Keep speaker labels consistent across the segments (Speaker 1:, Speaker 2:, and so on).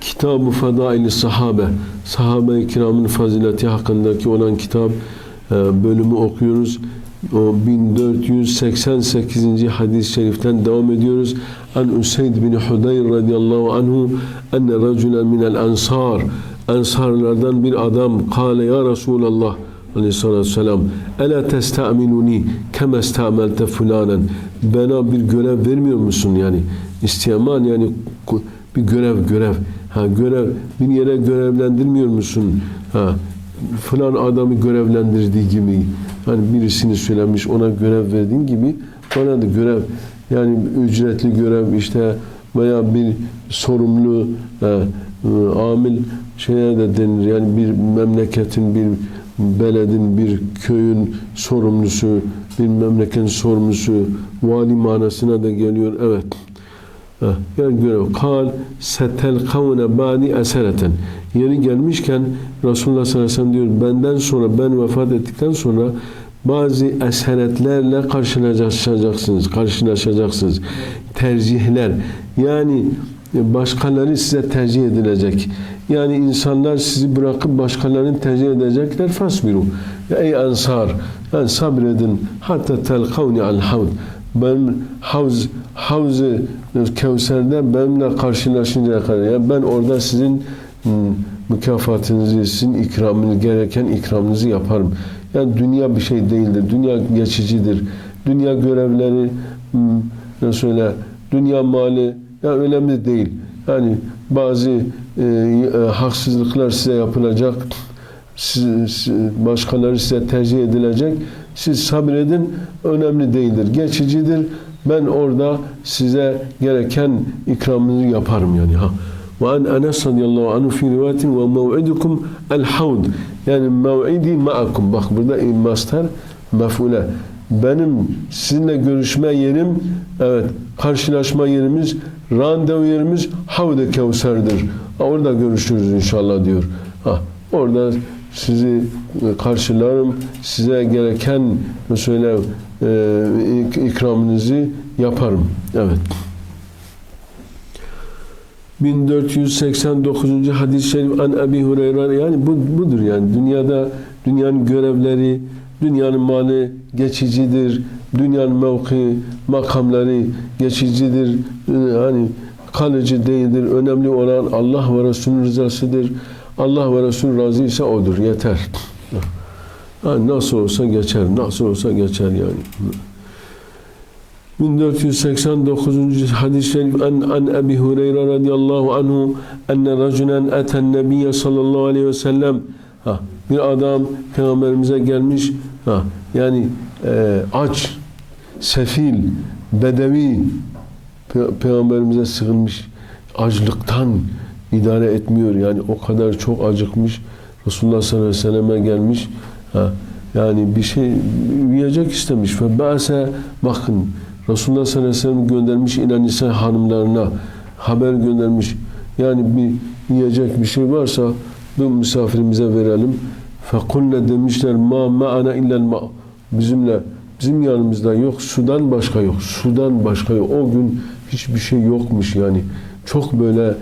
Speaker 1: Kitab-ı Fadail-i Sahabe Sahabe-i Kiram'ın fazileti hakkındaki olan kitap e, bölümü okuyoruz. O 1488. hadis-i şeriften devam ediyoruz. An Üseyd bin Hudayr radıyallahu anhu enne raculen minel ansar Ensarlardan bir adam kâle ya Resulallah aleyhissalatü vesselam Ela testa'minuni keme esta'melte fulanen Bana bir görev vermiyor musun yani isteyaman yani bir görev görev ha görev bir yere görevlendirmiyor musun? Ha falan adamı görevlendirdiği gibi hani birisini söylemiş ona görev verdiğin gibi bana da görev yani ücretli görev işte veya bir sorumlu e, amil şeye de denir. Yani bir memleketin bir beledin bir köyün sorumlusu bir memleketin sorumlusu vali manasına da geliyor. Evet yani görev. Kal setel kavne bani esereten. Yeri gelmişken Resulullah sallallahu aleyhi ve sellem diyor benden sonra ben vefat ettikten sonra bazı eseretlerle karşılaşacaksınız. Karşılaşacaksınız. Tercihler. Yani başkaları size tercih edilecek. Yani insanlar sizi bırakıp başkalarını tercih edecekler. Fasbiru. Ey ansar. Yani sabredin. Hatta telkavni al havd ben havz havzı Kevser'de benimle karşılaşıncaya kadar yani ben orada sizin mükafatınızı, sizin ikramınız gereken ikramınızı yaparım. Yani dünya bir şey değildir. Dünya geçicidir. Dünya görevleri ne söyle dünya mali ya önemli değil. Yani bazı e, e, haksızlıklar size yapılacak. Siz, başkaları size tercih edilecek. Siz sabredin. Önemli değildir. Geçicidir. Ben orada size gereken ikramınızı yaparım yani ha. Ve an Enes radıyallahu anhu fi rivayetin ve mev'idukum el havd. Yani mev'idi ma'akum. Bak burada master mef'ule. Benim sizinle görüşme yerim, evet karşılaşma yerimiz, randevu yerimiz Havd-ı Kevser'dir. Orada görüşürüz inşallah diyor. Ha, orada sizi karşılarım, size gereken mesela e, ikramınızı yaparım. Evet. 1489. hadis-i şerif an Ebi Hureyre yani bu budur yani dünyada dünyanın görevleri, dünyanın mali geçicidir, dünyanın mevki, makamları geçicidir. Yani kalıcı değildir. Önemli olan Allah ve Resulünün rızasıdır. Allah ve Resul razı ise odur. Yeter. Yani nasıl olsa geçer. Nasıl olsa geçer yani. 1489. hadis-i şerif an, an Ebi Hureyre radıyallahu anhu enne raculen eten nebiyye sallallahu aleyhi ve sellem ha, bir adam peygamberimize gelmiş ha, yani e, aç sefil bedevi pe peygamberimize sığınmış açlıktan idare etmiyor yani o kadar çok acıkmış Resulullah sallallahu aleyhi ve selleme gelmiş ha, yani bir şey yiyecek istemiş ve ba'se bakın Resulullah sallallahu aleyhi ve sellem göndermiş ilan nisa hanımlarına haber göndermiş. Yani bir yiyecek bir şey varsa bu misafirimize verelim. Fekulne demişler ma ma'ana illel ma. Bizimle bizim yanımızda yok. Sudan başka yok. Sudan başka yok. O gün hiçbir şey yokmuş yani. Çok böyle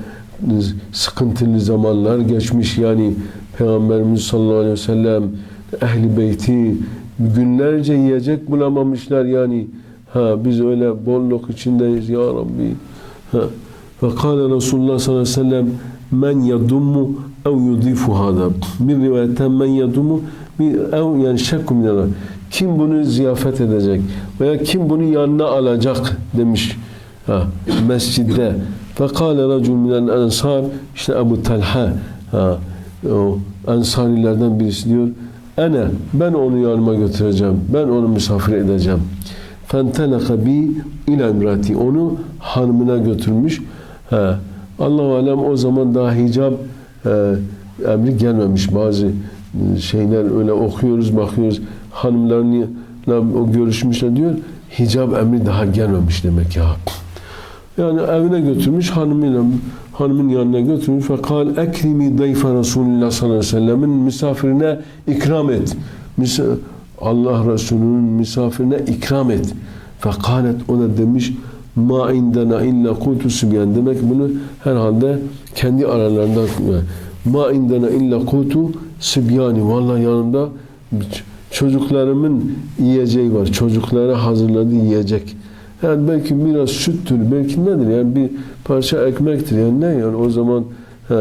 Speaker 1: sıkıntılı zamanlar geçmiş yani Peygamberimiz sallallahu aleyhi ve sellem ehli beyti günlerce yiyecek bulamamışlar yani Ha biz öyle bolluk içindeyiz ya Rabbi. Ha. Ve kâle Resulullah sallallahu aleyhi ve sellem men yadummu ev yudifu hada. Bir rivayetten men yadummu ev yani şekku. Kim bunu ziyafet edecek veya kim bunu yanına alacak demiş ha, mescidde. Fekale racul minel ensar işte Ebu Talha ha, o ensarilerden birisi diyor. Ene ben onu yanıma götüreceğim. Ben onu misafir edeceğim. Fentelaka bi ila imrati. Onu hanımına götürmüş. He. Allah alem o zaman daha hicab e, emri gelmemiş bazı şeyler öyle okuyoruz, bakıyoruz. Hanımlarla görüşmüşler diyor. Hicab emri daha gelmemiş demek ya. Yani evine götürmüş hanımıyla hanımın yanına götürmüş ve kal ekrimi dayfa Resulullah sallallahu aleyhi ve sellemin misafirine ikram et. Allah Resulü'nün misafirine ikram et. Fekalet o da demiş ma indena illa kutu sübyan. Demek bunu herhalde kendi aralarında ma indena illa kutu sübyani. Vallahi yanımda çocuklarımın yiyeceği var. Çocuklara hazırladığı yiyecek. Yani belki biraz süttür, belki nedir? Yani bir parça ekmektir. Yani ne yani o zaman he,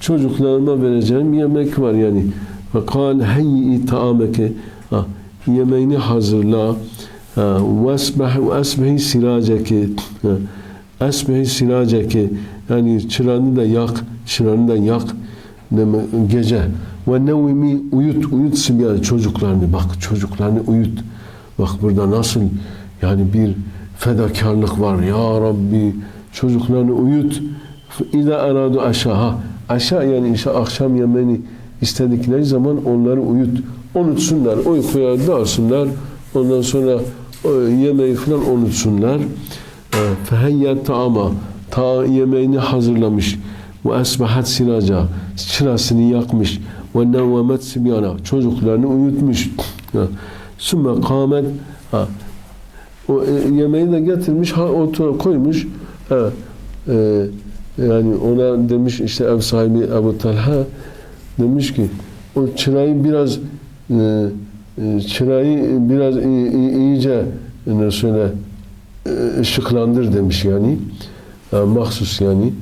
Speaker 1: çocuklarıma vereceğim yemek var yani. Ve kal heyyi taameke yemeğini hazırla ve esbehi siraceke esbehi siraceke yani çırağını da yak çırağını da yak deme, gece ve nevimi uyut uyut sibyan çocuklarını bak çocuklarını uyut bak burada nasıl yani bir fedakarlık var. Ya Rabbi çocuklarını uyut. İza aradu aşağı aşağı yani işte akşam yemeğini istedikleri zaman onları uyut. Unutsunlar uykuya dalsınlar. Ondan sonra yemeği falan unutsunlar. Feheyye taama. Ta yemeğini hazırlamış. Ve esbahat siraca çırasını yakmış. Ve nevvemet sibyana çocuklarını uyutmuş. Sümme kâmet. Ha, o yemeği de getirmiş ha, otura koymuş ha, e, yani ona demiş işte ev sahibi Ebu Talha demiş ki o çırayı biraz e, çırayı biraz iyice ne söyle ışıklandır demiş yani. yani mahsus yani.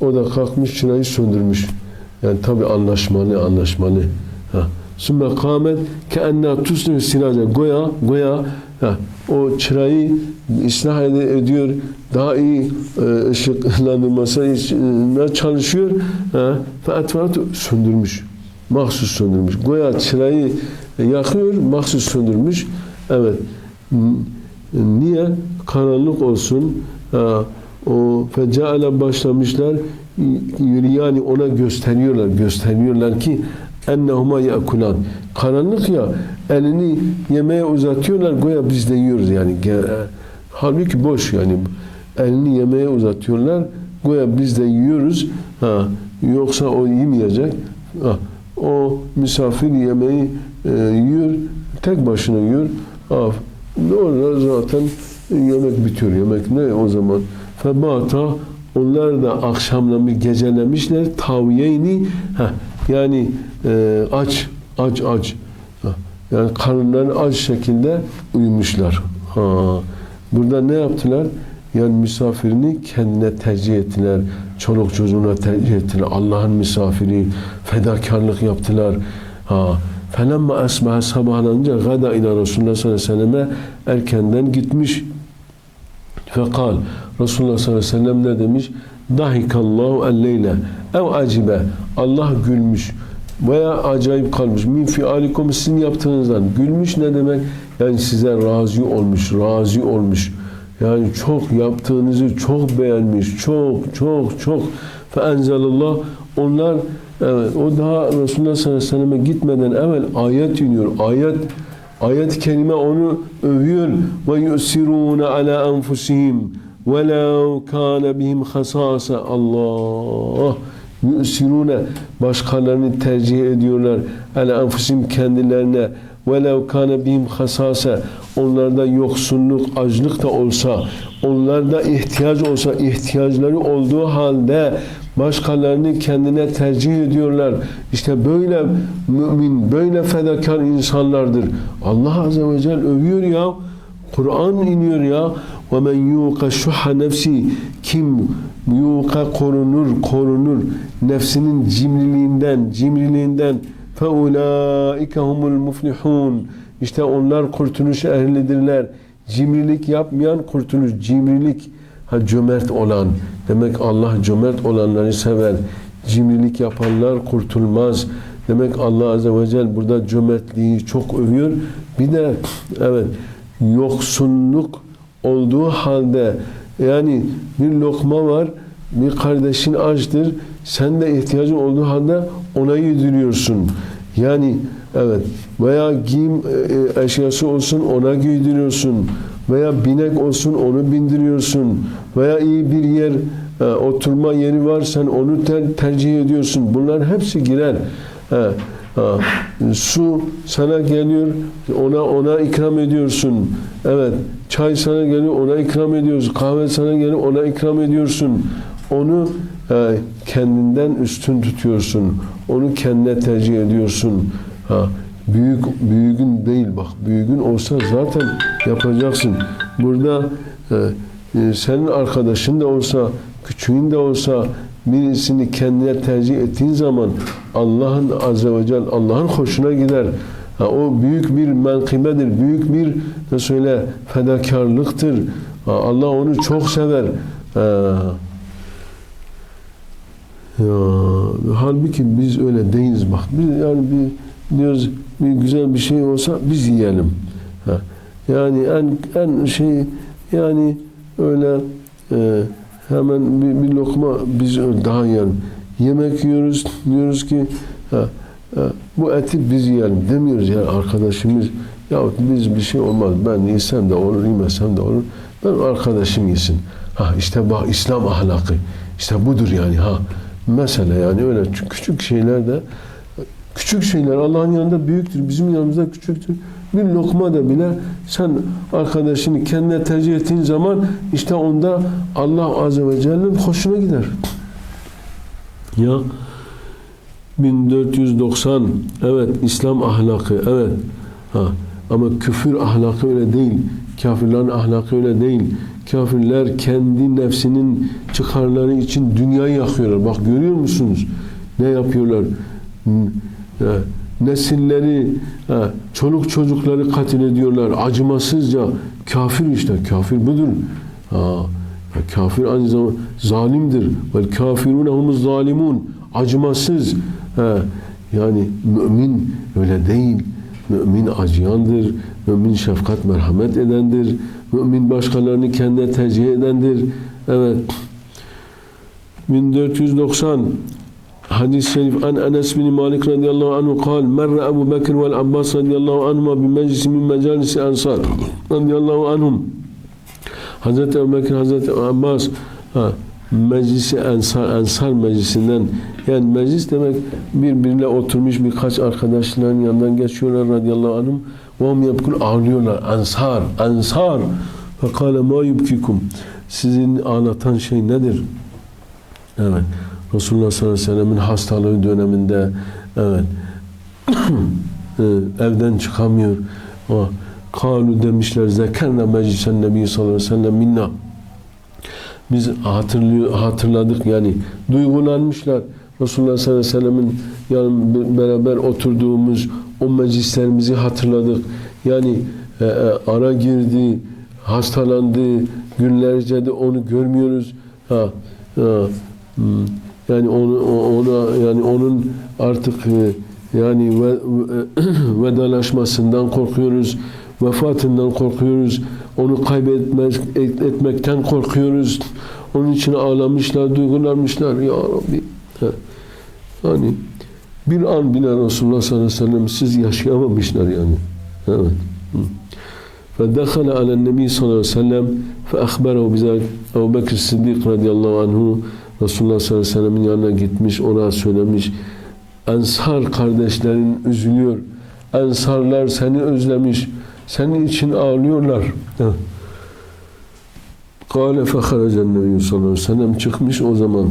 Speaker 1: O da kalkmış çırayı söndürmüş. Yani tabi anlaşmalı anlaşmalı. Ha. Sümme kâmet ke enna tusnu siraca goya goya ha. o çırayı ıslah ediyor daha iyi ışıklandırmasına çalışıyor ha. fe söndürmüş mahsus söndürmüş. Goya çırayı yakıyor, mahsus söndürmüş. Evet. Niye? Karanlık olsun. O fecaale başlamışlar. Yani ona gösteriyorlar. Gösteriyorlar ki ennehuma yakulan. Karanlık ya elini yemeğe uzatıyorlar. Goya biz de yiyoruz yani. Halbuki boş yani. Elini yemeğe uzatıyorlar. Goya biz de yiyoruz. Ha, yoksa o yemeyecek. Ha, o misafir yemeği e, yiyor, tek başına yiyor. Af, orada zaten yemek bitiyor. Yemek ne o zaman? Febata onlar da akşamlamış, gecelemişler. Taviyeyni yani e, aç, aç, aç. Yani karınlarını aç şekilde uyumuşlar. Ha. Burada ne yaptılar? Yani misafirini kendine tercih ettiler. Çoluk çocuğuna tercih ettiler. Allah'ın misafiri, fedakarlık yaptılar. Ha. Felemma esbaha sabahlanınca gada ila Resulullah sallallahu aleyhi ve selleme erkenden gitmiş. Fekal Resulullah sallallahu aleyhi ve sellem ne demiş? Dahikallahu el-leyle ev acibe Allah gülmüş veya acayip kalmış. Min fialikum sizin yaptığınızdan. Gülmüş ne demek? Yani size razı olmuş, razı olmuş. Yani çok yaptığınızı çok beğenmiş. Çok, çok, çok. Fe enzelallah onlar evet, o daha Resulullah sallallahu aleyhi ve selleme gitmeden evvel ayet iniyor. Ayet ayet kelime onu övüyor. Ve yusirune ala enfusihim وَلَوْ كَانَ بِهِمْ خَسَاسَ Allah yusirune başkalarını tercih ediyorlar. Ala enfusim kendilerine velev kana bihim hasase onlarda yoksunluk, açlık da olsa, onlarda ihtiyaç olsa, ihtiyaçları olduğu halde başkalarını kendine tercih ediyorlar. İşte böyle mümin, böyle fedakar insanlardır. Allah Azze ve Celle övüyor ya. Kur'an iniyor ya. وَمَنْ يُوقَ شُحَ nefsi Kim yuka korunur, korunur nefsinin cimriliğinden, cimriliğinden فَاُولَٰئِكَ هُمُ الْمُفْلِحُونَ İşte onlar kurtuluş ehlidirler. Cimrilik yapmayan kurtuluş, cimrilik ha cömert olan. Demek Allah cömert olanları sever. Cimrilik yapanlar kurtulmaz. Demek Allah Azze ve Celle burada cömertliği çok övüyor. Bir de evet yoksunluk olduğu halde yani bir lokma var bir kardeşin açtır sen de ihtiyacın olduğu halde ona yediriyorsun Yani evet veya giyim e, e, eşyası olsun ona giydiriyorsun veya binek olsun onu bindiriyorsun veya iyi bir yer e, oturma yeri var sen onu ter- tercih ediyorsun. Bunlar hepsi girer. E, Su sana geliyor, ona ona ikram ediyorsun. Evet, çay sana geliyor, ona ikram ediyorsun. Kahve sana geliyor, ona ikram ediyorsun. Onu e, kendinden üstün tutuyorsun. Onu kendine tercih ediyorsun. Ha, büyük büyüğün değil bak. Büyüğün olsa zaten yapacaksın. Burada e, e, senin arkadaşın da olsa, küçüğün de olsa birisini kendine tercih ettiğin zaman Allah'ın azze ve celle Allah'ın hoşuna gider. Ha, o büyük bir menkıbedir, büyük bir ne söyle fedakarlıktır. Ha, Allah onu çok sever. Ha, ya, halbuki biz öyle değiliz bak. Biz yani bir diyoruz bir güzel bir şey olsa biz yiyelim. Ha, yani en en şey yani öyle e, hemen bir, bir lokma biz daha yiyelim. Yemek yiyoruz diyoruz ki ha, ha, bu eti biz yiyelim demiyoruz yani arkadaşımız ya biz bir şey olmaz ben yesem de olur yemesem de olur ben arkadaşım yesin. Ha işte bak İslam ahlakı işte budur yani ha. Mesela yani öyle küçük şeyler de küçük şeyler Allah'ın yanında büyüktür. Bizim yanımızda küçüktür. Bir lokma da bile sen arkadaşını kendine tercih ettiğin zaman işte onda Allah Azze ve Celle'nin hoşuna gider. Ya 1490 evet İslam ahlakı evet ha ama küfür ahlakı öyle değil. Kafirlerin ahlakı öyle değil. Kafirler kendi nefsinin çıkarları için dünyayı yakıyorlar. Bak görüyor musunuz? Ne yapıyorlar? Ya, nesilleri, çoluk çocukları katil ediyorlar. Acımasızca. Kafir işte. Kafir budur. Ha, kafir aynı zamanda zalimdir. Vel kafirune humuz zalimun. Acımasız. Ha, yani mümin öyle değil. Mümin acıyandır. Mümin şefkat merhamet edendir. Mümin başkalarını kendine tercih edendir. Evet. 1490 hadis-i şerif an Enes bin Malik radıyallahu anhu kal merre Ebu Bekir vel Abbas radıyallahu anhuma bi meclisi min mecalisi ansar. Radıyallahu anhum. Hazreti Ebu Bekir Hazreti Abbas ha, meclisi ensar, ensar meclisinden yani meclis demek birbirine oturmuş birkaç arkadaşların yanından geçiyorlar radıyallahu anhum. Ve hum yebkul ağlıyorlar ensar ensar fekale ma yubkikum sizin ağlatan şey nedir? Evet Resulullah sallallahu aleyhi ve sellem'in hastalığı döneminde evet evden çıkamıyor o kalu demişler zekerna meclisen nebi sallallahu aleyhi ve sellem minna biz hatırlıyor, hatırladık yani duygulanmışlar. Resulullah sallallahu aleyhi ve sellem'in beraber oturduğumuz o meclislerimizi hatırladık. Yani e, e, ara girdi, hastalandı, günlerce de onu görmüyoruz. Ha, ha, hmm. yani onu ona yani onun artık e, yani ve, vedalaşmasından korkuyoruz vefatından korkuyoruz. Onu kaybetmek etmekten korkuyoruz. Onun için ağlamışlar, duygulanmışlar. Ya Rabbi. Yani bir an bile Resulullah sallallahu aleyhi ve sellem siz yaşayamamışlar yani. Evet. فدخل على النبي صلى الله عليه وسلم فأخبره بذلك Ebu Bekir Sıddık radıyallahu anhu Resulullah sallallahu aleyhi ve sellem'in yanına gitmiş, ona söylemiş. Ensar kardeşlerin üzülüyor. Ensarlar seni özlemiş senin için ağlıyorlar. Kale feharacen nebiyyü sallallahu aleyhi ve sellem çıkmış o zaman.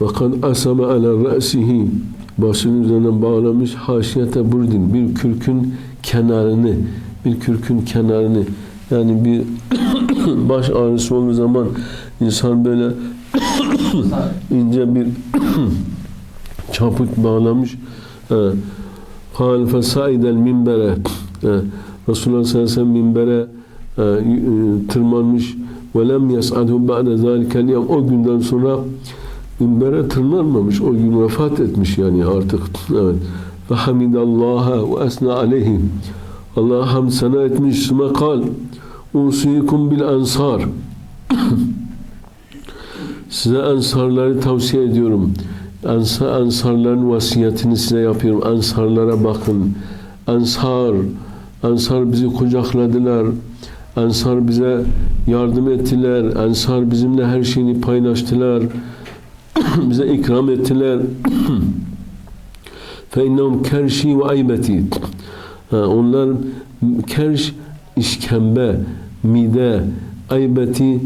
Speaker 1: Ve kad asama ala re'sihi başının üzerine bağlamış haşiyete burdin bir kürkün kenarını bir kürkün kenarını yani bir baş ağrısı olduğu zaman insan böyle ince bir çaput bağlamış. Evet. Kal fesaidel minbere. Resulullah sallallahu aleyhi ve sellem minbere tırmanmış. Ve lem yes'adhu ba'de zalikel yevm o günden sonra minbere tırmanmamış. O gün vefat etmiş yani artık. Evet. Ve hamidallaha ve esna aleyhi Allah hamd sana etmiş. Süme kal usikum bil ansar size ensarları tavsiye ediyorum. Ensar, ensarların vasiyetini size yapıyorum. Ensarlara bakın. Ensar ensar bizi kucakladılar. Ensar bize yardım ettiler. Ensar bizimle her şeyini paylaştılar. Bize ikram ettiler. Fe innehum kerşi ve aybeti. Onlar kerş işkembe, mide, aybeti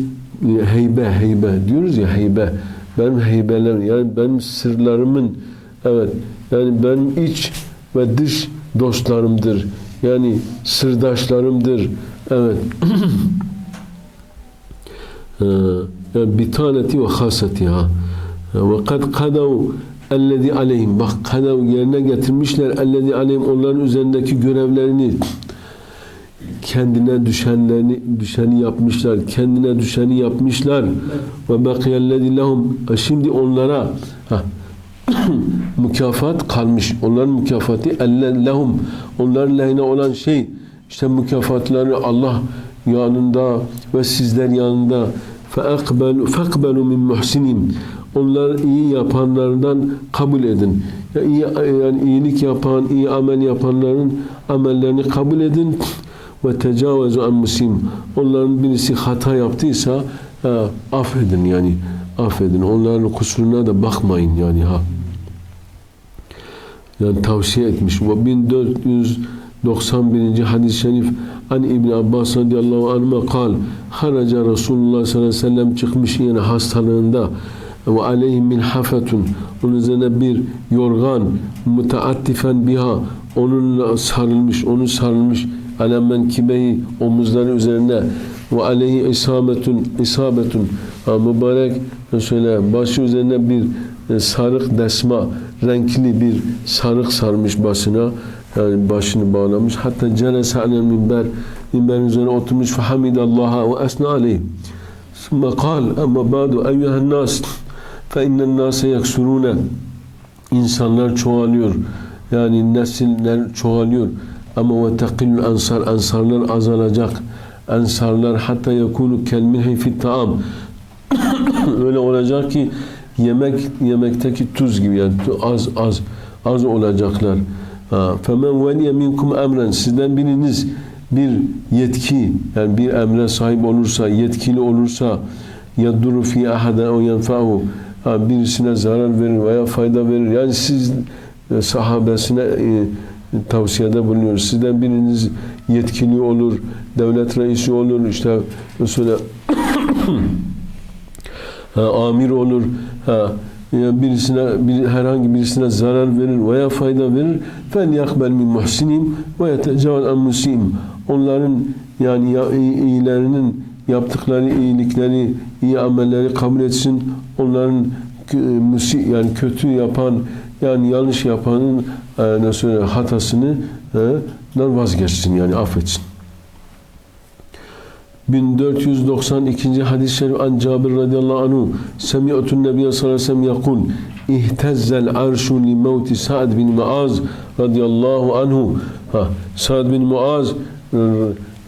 Speaker 1: heybe, heybe diyoruz ya heybe. Benim heybelerim yani benim sırlarımın evet yani benim iç ve dış dostlarımdır. Yani sırdaşlarımdır. Evet. Yani bitaneti ve haseti ha. Ve kad kadav ellezi aleyhim. Bak kadav yerine getirmişler ellezi aleyhim onların üzerindeki görevlerini kendine düşenlerini düşeni yapmışlar. Kendine düşeni yapmışlar. Ve bakiyellezi lehum. Şimdi onlara ha, mükafat kalmış. Onların mükafatı elle lehum. Onların lehine olan şey işte mükafatları Allah yanında ve sizler yanında فَاَقْبَلُوا فَاقْبَلُوا مِنْ مُحْسِنِينَ Onlar iyi yapanlardan kabul edin. Yani, iyi, yani iyilik yapan, iyi amel yapanların amellerini kabul edin ve tecavezu an musim. Onların birisi hata yaptıysa e, affedin yani affedin. Onların kusuruna da bakmayın yani ha. Yani tavsiye etmiş. Ve 1491. hadis-i şerif An İbn Abbas radıyallahu anh'a kal Haraca Resulullah sallallahu aleyhi ve sellem çıkmış yine hastalığında ve aleyhi min hafetun onun üzerine bir yorgan mutaattifen biha onunla sarılmış onu sarılmış alemen kibehi omuzları üzerine ve aleyhi isabetun isabetun ha, mübarek şöyle başı üzerine bir e, sarık desma renkli bir sarık sarmış başına yani başını bağlamış hatta celese alel minber minberin üzerine oturmuş fehamidallaha ve esna aleyh ثم قال أما بعد أيها الناس فإن الناس يكسرون insanlar çoğalıyor yani nesiller çoğalıyor ama ve tekillül ansar ansarlar azalacak ansarlar hatta yakunu kelminhi fit taam öyle olacak ki yemek yemekteki tuz gibi yani az az az olacaklar. Femen veliye minkum emren sizden biriniz bir yetki yani bir emre sahip olursa yetkili olursa yaduru fi ahaden o yenfa'u birisine zarar verir veya fayda verir. Yani siz e, sahabesine e, tavsiyede bulunuyor. Sizden biriniz yetkili olur, devlet reisi olur, işte mesela ha, amir olur, ha, yani birisine bir, herhangi birisine zarar verir veya fayda verir. Fel yakbel min muhsinim ve yetecavaz an musim. Onların yani ya, iyilerinin yaptıkları iyilikleri iyi amelleri kabul etsin. Onların musi yani kötü yapan yani yanlış yapanın e, nasıl hatasını e, vazgeçsin yani affetsin 1492. hadis-i şerif an Cabir radıyallahu anhu Semi'tun Nebiye sallallahu aleyhi ve sellem yakul İhtezzel arşu li mevti Sa'd bin Muaz radıyallahu anhu ha, Sa'd bin Muaz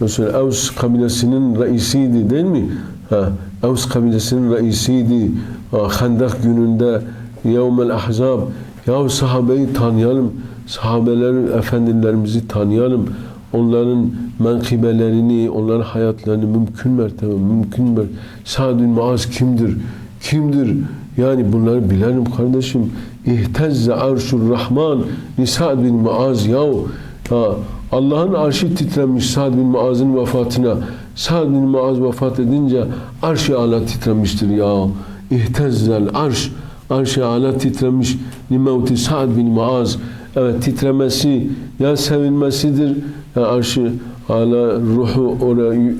Speaker 1: mesela Evs kabilesinin reisiydi değil mi? Ha, Evs kabilesinin reisiydi. Ha, Handak gününde Yevmel Ahzab ya sahabeyi tanıyalım. Sahabeler efendilerimizi tanıyalım onların menkibelerini, onların hayatlarını mümkün mertebe, mümkün mertebe. Sa'd bin Muaz kimdir? Kimdir? Yani bunları bilelim kardeşim. İhtezze arşur rahman li Sa'd bin Muaz yahu. Ha, Allah'ın arşı titremiş Sa'd bin Muaz'ın vefatına. Sa'd bin Muaz vefat edince arş-ı ala titremiştir ya. İhtezzel arş. Arş-ı ala titremiş li mevti Sa'd bin Muaz. Evet titremesi ya sevinmesidir ya arşı hala ruhu oraya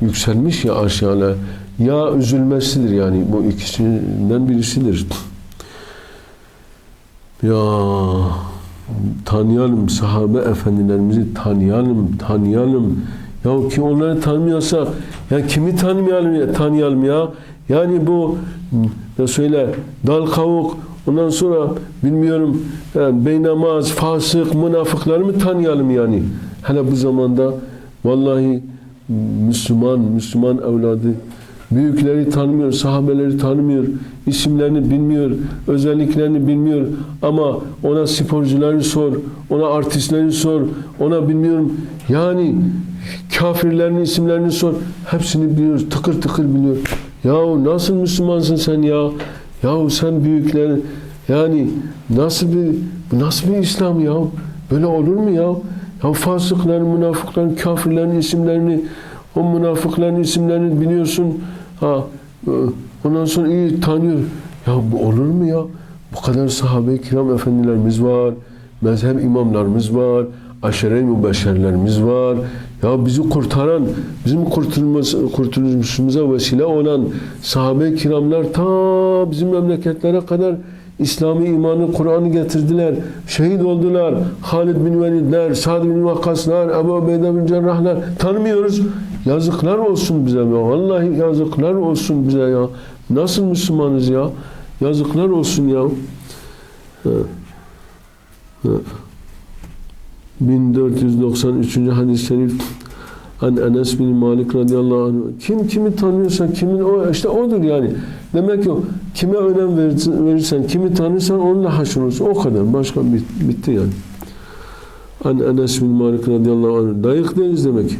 Speaker 1: yükselmiş ya arşı hala ya üzülmesidir yani bu ikisinden birisidir. Ya tanıyalım sahabe efendilerimizi tanıyalım tanıyalım ya ki onları tanımıyorsak ya kimi tanımayalım ya tanıyalım ya yani bu ne söyle dal kavuk ondan sonra bilmiyorum yani beynamaz fasık münafıkları mı tanıyalım yani Hele bu zamanda vallahi Müslüman, Müslüman evladı Büyükleri tanımıyor, sahabeleri tanımıyor, isimlerini bilmiyor, özelliklerini bilmiyor. Ama ona sporcuları sor, ona artistleri sor, ona bilmiyorum. Yani kafirlerin isimlerini sor. Hepsini biliyor, tıkır tıkır biliyor. Yahu nasıl Müslümansın sen ya? Yahu sen büyükler, yani nasıl bir nasıl bir İslam ya? Böyle olur mu ya? Ya fasıkların, münafıkların, kafirlerin isimlerini, o münafıkların isimlerini biliyorsun. Ha, e, ondan sonra iyi tanıyor. Ya bu olur mu ya? Bu kadar sahabe-i kiram efendilerimiz var. Mezhep imamlarımız var. Aşere-i mübeşşerlerimiz var. Ya bizi kurtaran, bizim kurtulması, kurtuluşumuza vesile olan sahabe-i kiramlar ta bizim memleketlere kadar İslami imanı, Kur'an'ı getirdiler. Şehit oldular. Halid bin Velidler, Sa'd bin Vakkaslar, Ebu Ubeyde bin Cerrahlar tanımıyoruz. Yazıklar olsun bize ya. Vallahi yazıklar olsun bize ya. Nasıl Müslümanız ya? Yazıklar olsun ya. Ha. Ha. 1493. hadis-i şerif An Enes bin Malik radıyallahu anh. Kim kimi tanıyorsa kimin o işte odur yani. Demek ki kime önem verirsen, kimi tanırsan onunla haşr olursun. O kadar. Başka bit, bitti yani. An Enes bin Malik radıyallahu anh. Dayık değiliz demek.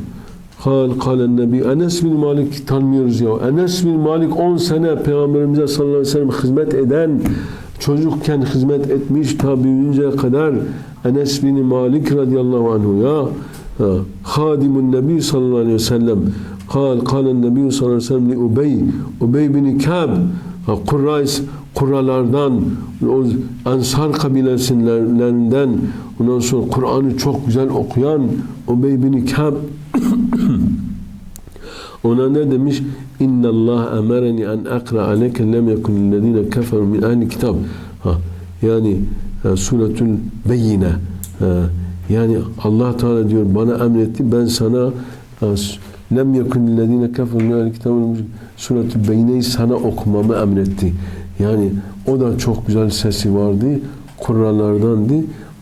Speaker 1: Kal kalen nebi. Enes bin Malik tanımıyoruz ya. Enes bin Malik 10 sene Peygamberimize sallallahu aleyhi ve sellem hizmet eden çocukken hizmet etmiş ta büyüyünceye kadar Enes bin Malik radıyallahu anhu ya hadimun nebi sallallahu aleyhi ve sellem kal kalen nebi sallallahu aleyhi ve sellem li Ubey Ubey bin Kab Kurrays Kurralardan o Ansar kabilesinden ondan sonra Kur'an'ı çok güzel okuyan Ubey bin Kab ona ne demiş? İnna Allah emereni en akra aleyke lem yekun lillezine keferu min ehli kitab. Ha, yani e, suretül beyine. E, yani Allah Teala diyor bana emretti ben sana e, lem yekun lillezine keferu min ehli kitab suretül beyineyi sana okumamı emretti. Yani o da çok güzel sesi vardı. Kur'anlardandı.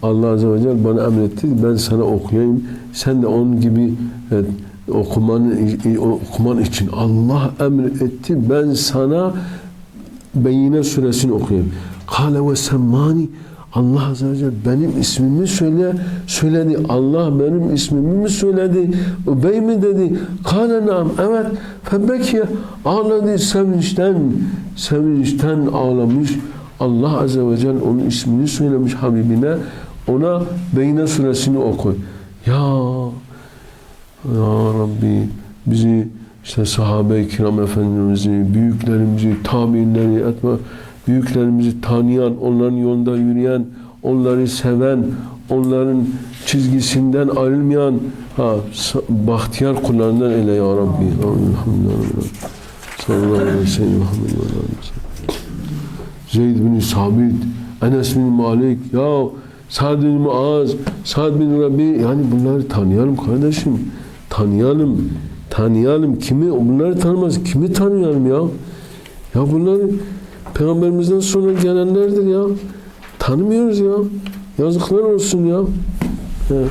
Speaker 1: Allah Azze ve Celle bana emretti. Ben sana okuyayım. Sen de onun gibi e, okuman, okuman için Allah emretti. Ben sana Beyine suresini okuyayım. Kale ve semmani Allah Azze ve Celle benim ismimi söyle, söyledi. Allah benim ismimi mi söyledi? Ubey mi dedi? Kale nam. Evet. Febekiye ağladı sevinçten. Sevinçten ağlamış. Allah Azze ve Celle onun ismini söylemiş Habibine. Ona Beyne suresini oku. Ya ya Rabbi bizi işte sahabe-i kiram efendimizi, büyüklerimizi, tabiinleri etme, büyüklerimizi tanıyan, onların yolunda yürüyen, onları seven, onların çizgisinden ayrılmayan ha, bahtiyar kullarından eyle ya Rabbi. Elhamdülillah. Sallallahu aleyhi ve sellem. Zeyd bin Sabit, Enes bin Malik, ya Sa'd bin Muaz, Sa'd bin Rabi, yani bunları tanıyalım kardeşim. Tanıyalım. Tanıyalım. Kimi? Bunları tanımaz. Kimi tanıyalım ya? Ya bunlar Peygamberimizden sonra gelenlerdir ya. Tanımıyoruz ya. Yazıklar olsun ya. Evet.